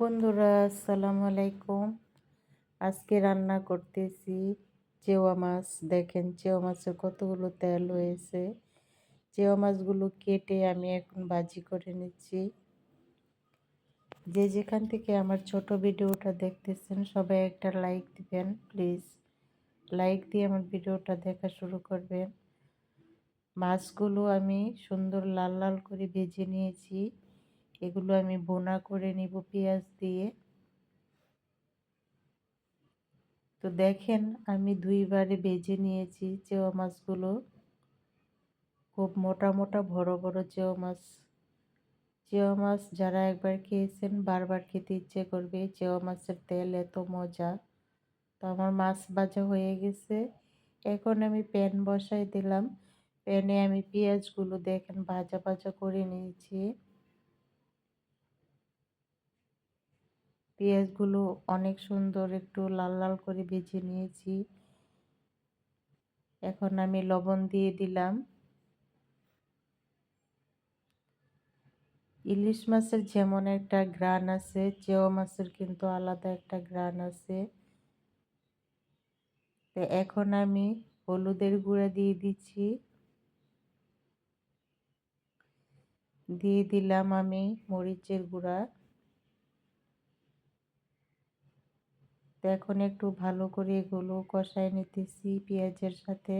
বন্ধুরা, আসসালামু আলাইকুম। আজকে রান্না করতেছি চেওয়া মাছ। দেখেন, চেওয়া মাছের কতগুলো তেল হয়েছে চেওয়া মাছগুলো কেটে আমি এখন বাজি করে নিচ্ছি। যে যেখান থেকে আমার ছোট ভিডিওটা দেখতেছেন, সবাই একটা লাইক দিবেন, প্লিজ। লাইক দিয়ে আমার ভিডিওটা দেখা শুরু করবেন। মাছগুলো আমি সুন্দর লাল লাল করে ভেজে নিয়েছি। এগুলো আমি বোনা করে নিব পেঁয়াজ দিয়ে। তো দেখেন আমি দুইবারে বেজে নিয়েছি চেওয়া মাছগুলো। খুব মোটা মোটা বড় বড় চেওয়া মাছ। চেওয়া মাছ যারা একবার খেয়েছেন বারবার খেতে ইচ্ছে করবে চেওয়া মাছের তেল এত মজা। তো আমার মাছ ভাজা হয়ে গেছে। এখন আমি প্যান বসাই দিলাম। প্যানে আমি পেঁয়াজগুলো দেখেন ভাজা ভাজা করে নিয়েছি। পেঁয়াজগুলো অনেক সুন্দর একটু লাল লাল করে ভেজে নিয়েছি। এখন আমি লবণ দিয়ে দিলাম। ইলিশ মাছের যেমন একটা গ্রান আছে, চেও মাছের কিন্তু আলাদা একটা গ্রান আছে। তো এখন আমি হলুদের গুঁড়া দিয়ে দিচ্ছি। দিয়ে দিলাম আমি মরিচের গুঁড়া। এখন একটু ভালো করে এগুলো কষায় নিতেছি পেঁয়াজের সাথে।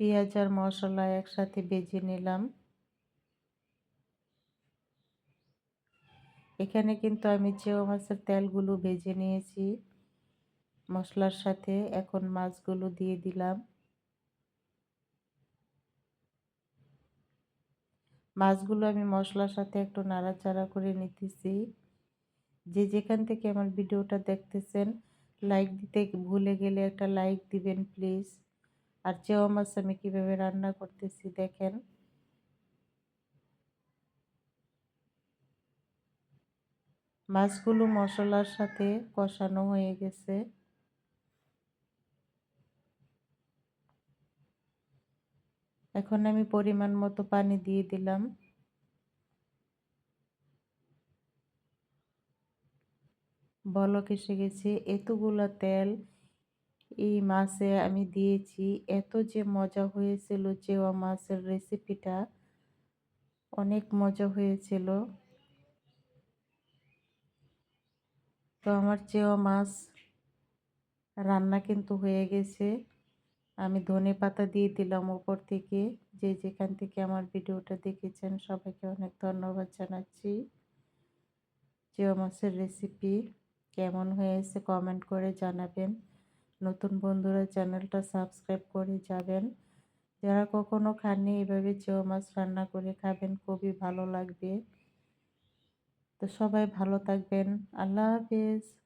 পেঁয়াজ আর মশলা একসাথে বেজে নিলাম। এখানে কিন্তু আমি চেও মাছের তেলগুলো ভেজে নিয়েছি মশলার সাথে। এখন মাছগুলো দিয়ে দিলাম। মাছগুলো আমি মশলার সাথে একটু নাড়াচাড়া করে নিতেছি। যে যেখান থেকে আমার ভিডিওটা দেখতেছেন লাইক দিতে ভুলে গেলে একটা লাইক দিবেন প্লিজ আর চেওয়া মাছ আমি কীভাবে রান্না করতেছি দেখেন। মাছগুলো মশলার সাথে কষানো হয়ে গেছে। এখন আমি পরিমাণ মতো পানি দিয়ে দিলাম। বলক এসে গেছে। এতগুলো তেল এই মাছে আমি দিয়েছি। এত যে মজা হয়েছিল চেওয়া মাছের রেসিপিটা, অনেক মজা হয়েছিল। তো আমার চেওয়া মাছ রান্না কিন্তু হয়ে গেছে। আমি ধনে পাতা দিয়ে দিলাম ওপর থেকে। যে যেখান থেকে আমার ভিডিওটা দেখেছেন, সবাইকে অনেক ধন্যবাদ জানাচ্ছি। চেওয়া মাছের রেসিপি কেমন হয়েছে কমেন্ট করে জানাবেন। নতুন বন্ধুরা চ্যানেলটা সাবস্ক্রাইব করে যাবেন। যারা কখনো খাননি, এভাবে চেওয়া মাছ রান্না করে খাবেন, খুবই ভালো লাগবে। তো সবাই ভালো থাকবেন। আল্লাহ হাফেজ।